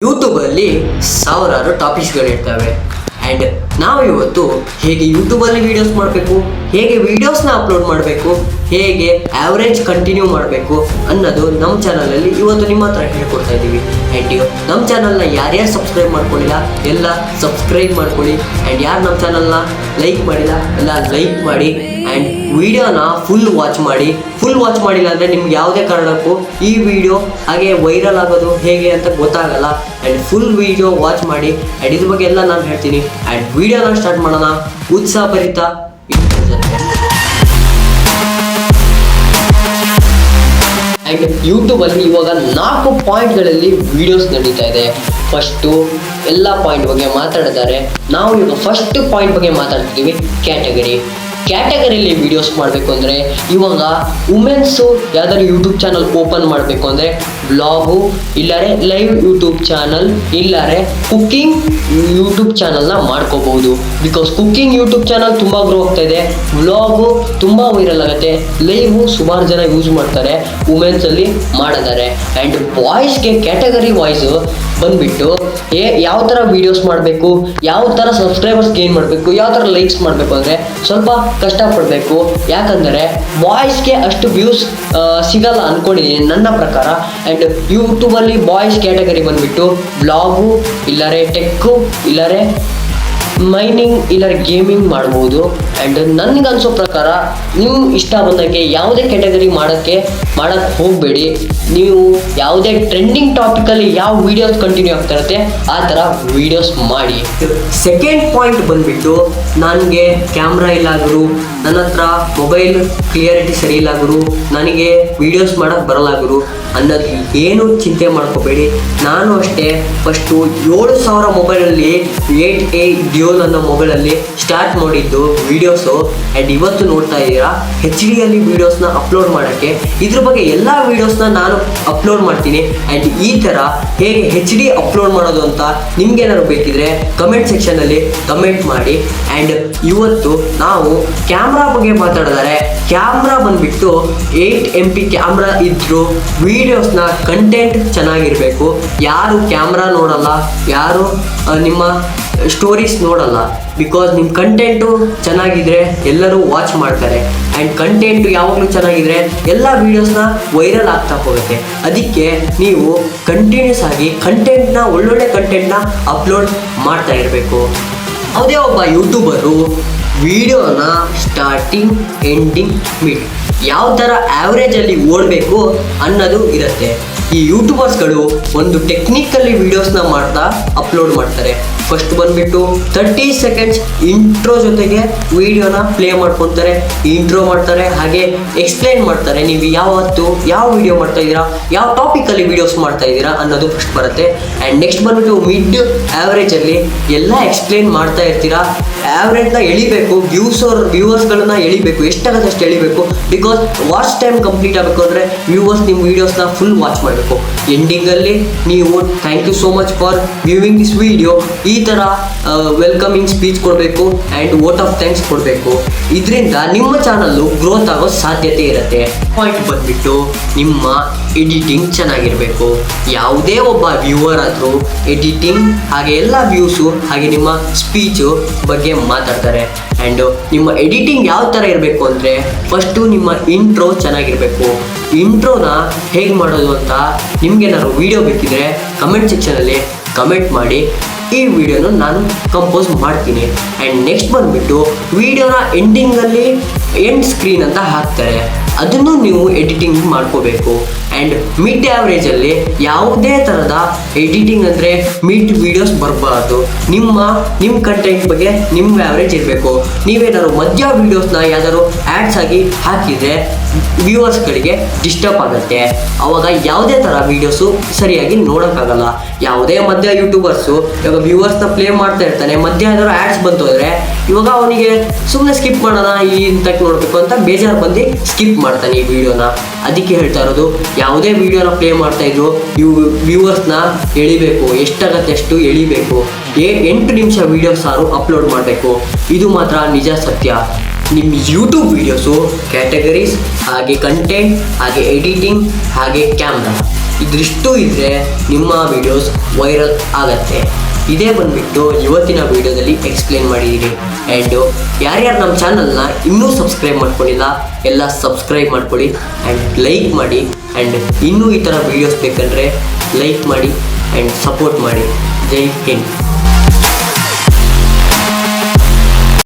ಯೂಟ್ಯೂಬಲ್ಲಿ ಸಾವಿರಾರು ಟಾಪಿಕ್ಸ್ಗಳಿರ್ತವೆ ಆ್ಯಂಡ್ ನಾವು ಇವತ್ತು ಹೇಗೆ ಯೂಟ್ಯೂಬಲ್ಲಿ ವೀಡಿಯೋಸ್ ಮಾಡಬೇಕು ಹೇಗೆ ವೀಡಿಯೋಸ್ನ ಅಪ್ಲೋಡ್ ಮಾಡಬೇಕು ಹೇಗೆ ಆವ್ರೇಜ್ ಕಂಟಿನ್ಯೂ ಮಾಡಬೇಕು ಅನ್ನೋದು ನಮ್ಮ ಚಾನಲಲ್ಲಿ ಇವತ್ತು ನಿಮ್ಮ ಹತ್ರ ಹೇಳ್ಕೊಡ್ತಾ ಇದ್ದೀವಿ. ಆ್ಯಂಡ್ ಯು ನಮ್ಮ ಚಾನಲ್ನ ಯಾರ್ಯಾರು ಸಬ್ಸ್ಕ್ರೈಬ್ ಮಾಡ್ಕೊಂಡಿಲ್ಲ, ಎಲ್ಲ ಸಬ್ಸ್ಕ್ರೈಬ್ ಮಾಡ್ಕೊಳ್ಳಿ. ಆ್ಯಂಡ್ ಯಾರು ನಮ್ಮ ಚಾನಲ್ನ ಲೈಕ್ ಮಾಡಿಲ್ಲ, ಎಲ್ಲ ಲೈಕ್ ಮಾಡಿ. ಆ್ಯಂಡ್ ವಿಡಿಯೋನ ಫುಲ್ ವಾಚ್ ಮಾಡಿ. ಫುಲ್ ವಾಚ್ ಮಾಡಿಲ್ಲ ಅಂದರೆ ನಿಮ್ಗೆ ಯಾವುದೇ ಕಾರಣಕ್ಕೂ ಈ ವಿಡಿಯೋ ಹಾಗೆ ವೈರಲ್ ಆಗೋದು ಹೇಗೆ ಅಂತ ಗೊತ್ತಾಗಲ್ಲ. ಆ್ಯಂಡ್ ಫುಲ್ ವಿಡಿಯೋ ವಾಚ್ ಮಾಡಿ. ಆ್ಯಂಡ್ ಇದ್ರ ಬಗ್ಗೆ ಎಲ್ಲ ನಾನು ಹೇಳ್ತೀನಿ. ಆ್ಯಂಡ್ ವಿಡಿಯೋನ ಸ್ಟಾರ್ಟ್ ಮಾಡೋಣ. ಉತ್ಸಾಹಭರಿತ ಆ್ಯಂಡ್ ಯೂಟ್ಯೂಬಲ್ಲಿ ಇವಾಗ ನಾಲ್ಕು ಪಾಯಿಂಟ್ಗಳಲ್ಲಿ ವಿಡಿಯೋಸ್ ನಡೀತಾ ಇದೆ. ಫಸ್ಟು ಎಲ್ಲ ಪಾಯಿಂಟ್ ಬಗ್ಗೆ ಮಾತಾಡಿದ್ದಾರೆ. ನಾವು ಇವಾಗ ಫಸ್ಟ್ ಪಾಯಿಂಟ್ ಬಗ್ಗೆ ಮಾತಾಡ್ತಿದ್ದೀವಿ. ಕ್ಯಾಟಗರಿ ಕ್ಯಾಟಗರಿಲಿ ವಿಡಿಯೋಸ್ ಮಾಡಬೇಕು ಅಂದರೆ ಇವಾಗ ವುಮೆನ್ಸು ಯಾವ್ದಾದ್ರು ಯೂಟ್ಯೂಬ್ ಚಾನಲ್ ಓಪನ್ ಮಾಡಬೇಕು ಅಂದರೆ ಬ್ಲಾಗು ಇಲ್ಲಾರೆ ಲೈವ್ ಯೂಟ್ಯೂಬ್ ಚಾನಲ್ ಇಲ್ಲಾರೆ ಕುಕ್ಕಿಂಗ್ ಯೂಟ್ಯೂಬ್ ಚಾನಲ್ನ ಮಾಡ್ಕೋಬಹುದು. ಬಿಕಾಸ್ ಕುಕ್ಕಿಂಗ್ ಯೂಟ್ಯೂಬ್ ಚಾನಲ್ ತುಂಬ ಗ್ರೋ ಆಗ್ತಾ ಇದೆ. ವ್ಲಾಗು ತುಂಬ ವೈರಲ್ ಆಗುತ್ತೆ. ಲೈವು ಸುಮಾರು ಜನ ಯೂಸ್ ಮಾಡ್ತಾರೆ. ವುಮೆನ್ಸಲ್ಲಿ ಮಾಡಿದ್ದಾರೆ. ಆ್ಯಂಡ್ ಬಾಯ್ಸ್ಗೆ ಕ್ಯಾಟಗರಿ ವಾಯ್ಸು ಬಂದ್ಬಿಟ್ಟು, ಏ, ಯಾವ ಥರ ವೀಡಿಯೋಸ್ ಮಾಡಬೇಕು? ಯಾವ ಥರ ಸಬ್ಸ್ಕ್ರೈಬರ್ಸ್ ಗೇನ್ ಮಾಡಬೇಕು? ಯಾವ ಥರ ಲೈಕ್ಸ್ ಮಾಡಬೇಕು ಅಂದರೆ ಸ್ವಲ್ಪ ಕಷ್ಟಪಡಬೇಕು. ಯಾಕಂದರೆ ಬಾಯ್ಸ್ಗೆ ಅಷ್ಟು ವ್ಯೂಸ್ ಸಿಗಲ್ಲ ಅಂದ್ಕೊಂಡಿದ್ದೀನಿ ನನ್ನ ಪ್ರಕಾರ. ಆ್ಯಂಡ್ ಯೂಟ್ಯೂಬಲ್ಲಿ ಬಾಯ್ಸ್ ಕ್ಯಾಟಗರಿ ಬಂದುಬಿಟ್ಟು ಬ್ಲಾಗು ಇಲ್ಲರೆ ಟೆಕ್ಕು ಇಲ್ಲರೆ ಮೈನಿಂಗ್ ಇಲ್ಲ ಗೇಮಿಂಗ್ ಮಾಡ್ಬೋದು. ಆ್ಯಂಡ್ ಅನ್ಸೋ ಪ್ರಕಾರ ನೀವು ಇಷ್ಟ ಬಂದಂಗೆ ಯಾವುದೇ ಕ್ಯಾಟಗರಿ ಮಾಡೋಕ್ಕೆ ಮಾಡೋಕ್ಕೆ ಹೋಗಬೇಡಿ. ನೀವು ಯಾವುದೇ ಟ್ರೆಂಡಿಂಗ್ ಟಾಪಿಕಲ್ಲಿ ಯಾವ ವೀಡಿಯೋಸ್ ಕಂಟಿನ್ಯೂ ಆಗ್ತಾ ಇರುತ್ತೆ, ಆ ಥರ ವೀಡಿಯೋಸ್ ಮಾಡಿ. ಸೆಕೆಂಡ್ ಪಾಯಿಂಟ್ ಬಂದ್ಬಿಟ್ಟು ನನಗೆ ಕ್ಯಾಮ್ರಾ ಇಲ್ಲ ನನ್ನ ಹತ್ರ ಮೊಬೈಲ್ ಕ್ಲಿಯರಿಟಿ ಸರಿ ನನಗೆ ವೀಡಿಯೋಸ್ ಮಾಡೋಕ್ಕೆ ಬರಲ್ಲ ಗುರು ಅನ್ನೋದು ಏನು ಚಿಂತೆ ಮಾಡ್ಕೋಬೇಡಿ. ನಾನು ಅಷ್ಟೇ ಫಸ್ಟು ಏಳು ಸಾವಿರ ಮೊಬೈಲಲ್ಲಿ ಏಟ್ ಏ ಡಿಯೋಲ್ ನನ್ನ ಮೊಬೈಲಲ್ಲಿ ಸ್ಟಾರ್ಟ್ ಮಾಡಿದ್ದು ವೀಡಿಯೋಸು ಆ್ಯಂಡ್ ಇವತ್ತು ನೋಡ್ತಾ ಇದ್ದೀರಾ ಹೆಚ್ ಡಿಯಲ್ಲಿ ವೀಡಿಯೋಸ್ನ ಅಪ್ಲೋಡ್ ಮಾಡೋಕ್ಕೆ. ಇದ್ರ ಬಗ್ಗೆ ಎಲ್ಲ ವೀಡಿಯೋಸ್ನ ನಾನು ಅಪ್ಲೋಡ್ ಮಾಡ್ತೀನಿ. ಆ್ಯಂಡ್ ಈ ಥರ ಹೇಗೆ ಹೆಚ್ ಡಿ ಅಪ್ಲೋಡ್ ಮಾಡೋದು ಅಂತ ನಿಮ್ಗೇನಾದ್ರು ಬೇಕಿದ್ರೆ ಕಮೆಂಟ್ ಸೆಕ್ಷನಲ್ಲಿ ಕಮೆಂಟ್ ಮಾಡಿ. ಆ್ಯಂಡ್ ಇವತ್ತು ನಾವು ಕ್ಯಾಮ್ರಾ ಬಗ್ಗೆ ಮಾತಾಡಿದರೆ ಕ್ಯಾಮ್ರಾ ಬಂದ್ಬಿಟ್ಟು ಏಯ್ಟ್ ಎಂ ಪಿ ಕ್ಯಾಮ್ರಾ ಇದ್ದರೂ ವಿಡಿಯೋಸ್ನ ಕಂಟೆಂಟ್ ಚೆನ್ನಾಗಿರಬೇಕು. ಯಾರು ಕ್ಯಾಮ್ರಾ ನೋಡಲ್ಲ, ಯಾರು ನಿಮ್ಮ ಸ್ಟೋರೀಸ್ ನೋಡಲ್ಲ. ಬಿಕಾಸ್ ನಿಮ್ಮ ಕಂಟೆಂಟು ಚೆನ್ನಾಗಿದ್ರೆ ಎಲ್ಲರೂ ವಾಚ್ ಮಾಡ್ತಾರೆ. ಆ್ಯಂಡ್ ಕಂಟೆಂಟು ಯಾವಾಗಲೂ ಚೆನ್ನಾಗಿದ್ರೆ ಎಲ್ಲ ವೀಡಿಯೋಸ್ನ ವೈರಲ್ ಆಗ್ತಾ ಹೋಗುತ್ತೆ. ಅದಕ್ಕೆ ನೀವು ಕಂಟಿನ್ಯೂಸ್ ಆಗಿ ಕಂಟೆಂಟ್ನ ಒಳ್ಳೊಳ್ಳೆ ಕಂಟೆಂಟ್ನ ಅಪ್ಲೋಡ್ ಮಾಡ್ತಾ ಇರಬೇಕು. ಯಾವುದೇ ಒಬ್ಬ ಯೂಟ್ಯೂಬರು ವಿಡಿಯೋನ ಸ್ಟಾರ್ಟಿಂಗ್ ಎಂಡಿಂಗ್ ಮಿಡ್ ಯಾವ ಥರ ಆ್ಯಾವ್ರೇಜಲ್ಲಿ ಓಡಬೇಕು ಅನ್ನೋದು ಇರುತ್ತೆ. ಈ ಯೂಟ್ಯೂಬರ್ಸ್ಗಳು ಒಂದು ಟೆಕ್ನಿಕಲ್ಲಿ ವಿಡಿಯೋಸ್ನ ಮಾಡ್ತಾ ಅಪ್ಲೋಡ್ ಮಾಡ್ತಾರೆ. ಫಸ್ಟ್ ಬಂದ್ಬಿಟ್ಟು ತರ್ಟಿ ಸೆಕೆಂಡ್ಸ್ ಇಂಟ್ರೋ ಜೊತೆಗೆ ವಿಡಿಯೋನ ಪ್ಲೇ ಮಾಡ್ಕೊತಾರೆ ಇಂಟ್ರೋ ಮಾಡ್ತಾರೆ, ಹಾಗೆ ಎಕ್ಸ್ಪ್ಲೈನ್ ಮಾಡ್ತಾರೆ. ನೀವು ಯಾವತ್ತು ಯಾವ ವಿಡಿಯೋ ಮಾಡ್ತಾ ಇದ್ದೀರಾ, ಯಾವ ಟಾಪಿಕಲ್ಲಿ ವಿಡಿಯೋಸ್ ಮಾಡ್ತಾ ಇದ್ದೀರಾ ಅನ್ನೋದು ಫಸ್ಟ್ ಬರುತ್ತೆ. ಆ್ಯಂಡ್ ನೆಕ್ಸ್ಟ್ ಬಂದ್ಬಿಟ್ಟು ಮಿಡ್ ಆ್ಯಾವ್ರೇಜಲ್ಲಿ ಎಲ್ಲ ಎಕ್ಸ್ಪ್ಲೈನ್ ಮಾಡ್ತಾ ಇರ್ತೀರಾ ಆ್ಯಾವ್ರೇಜ್ನ ಎಳಿಬೇಕು ವ್ಯೂಸ್ ಅವ್ರ ವ್ಯೂವರ್ಸ್ಗಳನ್ನ ಎಳಿಬೇಕು ಎಷ್ಟಾಗುತ್ತೆ ಅಷ್ಟು ಎಳಿಬೇಕು? ಬಿಕಾಸ್ ವಾಚ್ ಟೈಮ್ ಕಂಪ್ಲೀಟ್ ಆಗಬೇಕು ಅಂದರೆ ವ್ಯೂವರ್ಸ್ ನಿಮ್ಮ ವೀಡಿಯೋಸ್ನ ಫುಲ್ ವಾಚ್ ಮಾಡಬೇಕು. ಎಂಡಿಂಗಲ್ಲಿ ನೀವು thank you so much for viewing this video ಈ ಥರ ವೆಲ್ಕಮಿಂಗ್ ಸ್ಪೀಚ್ ಕೊಡಬೇಕು ಆ್ಯಂಡ್ ವೋಟ್ ಆಫ್ ಥ್ಯಾಂಕ್ಸ್ ಕೊಡಬೇಕು. ಇದರಿಂದ ನಿಮ್ಮ ಚಾನಲ್ಲು ಗ್ರೋತ್ ಆಗೋ ಸಾಧ್ಯತೆ ಇರುತ್ತೆ. ಪಾಯಿಂಟ್ ಬಂದುಬಿಟ್ಟು ನಿಮ್ಮ ಎಡಿಟಿಂಗ್ ಚೆನ್ನಾಗಿರಬೇಕು. ಯಾವುದೇ ಒಬ್ಬ ವ್ಯೂವರ್ ಆದರೂ ಎಡಿಟಿಂಗ್ ಹಾಗೆ ಎಲ್ಲ ವ್ಯೂಸು ಹಾಗೆ ನಿಮ್ಮ ಸ್ಪೀಚು ಬಗ್ಗೆ ಮಾತಾಡ್ತಾರೆ. ಆ್ಯಂಡ್ ನಿಮ್ಮ ಎಡಿಟಿಂಗ್ ಯಾವ ಥರ ಇರಬೇಕು ಅಂದರೆ ಫಸ್ಟು ನಿಮ್ಮ ಇಂಟ್ರೋ ಚೆನ್ನಾಗಿರಬೇಕು. ಇಂಟ್ರೋನ ಹೇಗೆ ಮಾಡೋದು ಅಂತ ನಿಮಗೇನಾದ್ರು ವೀಡಿಯೋ ಬೇಕಿದ್ರೆ ಕಮೆಂಟ್ ಸೆಕ್ಷನಲ್ಲಿ ಕಮೆಂಟ್ ಮಾಡಿ. ಈ ವಿಡಿಯೋನ ನಾನು ಕಂಪೋಸ್ ಮಾಡ್ತೀನಿ. ಆ್ಯಂಡ್ ನೆಕ್ಸ್ಟ್ ಬಂದುಬಿಟ್ಟು ವಿಡಿಯೋನ ಎಂಡಿಂಗಲ್ಲಿ ಎಂಡ್ ಸ್ಕ್ರೀನ್ ಅಂತ ಹಾಕ್ತಾರೆ. ಅದನ್ನು ನೀವು ಎಡಿಟಿಂಗ್ ಮಾಡ್ಕೋಬೇಕು. ಆ್ಯಂಡ್ ಮಿಡ್ ಆ್ಯಾವ್ರೇಜಲ್ಲಿ ಯಾವುದೇ ಥರದ ಎಡಿಟಿಂಗ್ ಅಂದರೆ ಮಿಡ್ ವೀಡಿಯೋಸ್ ಬರಬಾರ್ದು. ನಿಮ್ಮ ನಿಮ್ಮ ಕಂಟೆಂಟ್ ಬಗ್ಗೆ ನಿಮ್ಮ ಆ್ಯಾವ್ರೇಜ್ ಇರಬೇಕು. ನೀವೇನಾದ್ರು ಮಧ್ಯ ವೀಡಿಯೋಸ್ನ ಯಾವ್ದಾದ್ರು ಆ್ಯಡ್ಸ್ ಆಗಿ ಹಾಕಿದರೆ ವ್ಯೂವರ್ಸ್ಗಳಿಗೆ ಡಿಸ್ಟರ್ಬ್ ಆಗುತ್ತೆ ಅವಾಗ ಯಾವುದೇ ಥರ ವೀಡಿಯೋಸು ಸರಿಯಾಗಿ ನೋಡೋಕ್ಕಾಗಲ್ಲ. ಯಾವುದೇ ಮಧ್ಯ ಯೂಟ್ಯೂಬರ್ಸು ಇವಾಗ ವ್ಯೂವರ್ಸ್ನ ಪ್ಲೇ ಮಾಡ್ತಾ ಇರ್ತಾನೆ, ಮಧ್ಯ ಏನಾದರೂ ಆ್ಯಡ್ಸ್ ಬಂತು ಅಂದರೆ ಇವಾಗ ಅವನಿಗೆ ಸುಮ್ಮನೆ ಸ್ಕಿಪ್ ಮಾಡೋಣ, ಈ ಇಂಥಕ್ಕೆ ನೋಡಬೇಕು ಅಂತ ಬೇಜಾರು ಬಂದು ಸ್ಕಿಪ್ ಮಾಡ್ತಾನೆ ಈ ವಿಡಿಯೋನ. ಅದಕ್ಕೆ ಹೇಳ್ತಾ ಇರೋದು, ಯಾವುದೇ ವೀಡಿಯೋನ ಪ್ಲೇ ಮಾಡ್ತಾ ಇದ್ರು ಇವು ವ್ಯೂವರ್ಸ್ನ ಎಳಿಬೇಕು, ಎಷ್ಟಾಗತ್ತೆ ಅಷ್ಟು ಎಳಿಬೇಕು. ಎಂಟು ನಿಮಿಷ ವೀಡಿಯೋಸ್ ಸಾರು ಅಪ್ಲೋಡ್ ಮಾಡಬೇಕು. ಇದು ಮಾತ್ರ ನಿಜ ಸತ್ಯ. ನಿಮ್ಮ ಯೂಟ್ಯೂಬ್ ವೀಡಿಯೋಸು ಕ್ಯಾಟಗರೀಸ್ ಹಾಗೆ ಕಂಟೆಂಟ್ ಹಾಗೆ ಎಡಿಟಿಂಗ್ ಹಾಗೆ ಕ್ಯಾಮ್ರಾ ಇದಿಷ್ಟು ಇದ್ದರೆ ನಿಮ್ಮ ವಿಡಿಯೋಸ್ ವೈರಲ್ ಆಗತ್ತೆ. ಇದೇ ಬಂದುಬಿಟ್ಟು ಇವತ್ತಿನ ವಿಡಿಯೋದಲ್ಲಿ ಎಕ್ಸ್ಪ್ಲೇನ್ ಮಾಡಿದ್ದೀನಿ ಆ್ಯಂಡು ಯಾರ್ಯಾರು ನಮ್ಮ ಚಾನಲ್ನ ಇನ್ನೂ ಸಬ್ಸ್ಕ್ರೈಬ್ ಮಾಡ್ಕೊಂಡಿಲ್ಲ, ಎಲ್ಲ ಸಬ್ಸ್ಕ್ರೈಬ್ ಮಾಡ್ಕೊಳ್ಳಿ ಆ್ಯಂಡ್ ಲೈಕ್ ಮಾಡಿ. ಆ್ಯಂಡ್ ಇನ್ನೂ ಈ ಥರ ವೀಡಿಯೋಸ್ ಬೇಕಂದರೆ ಲೈಕ್ ಮಾಡಿ ಆ್ಯಂಡ್ ಸಪೋರ್ಟ್ ಮಾಡಿ. ಜೈ ಹಿಂದ್.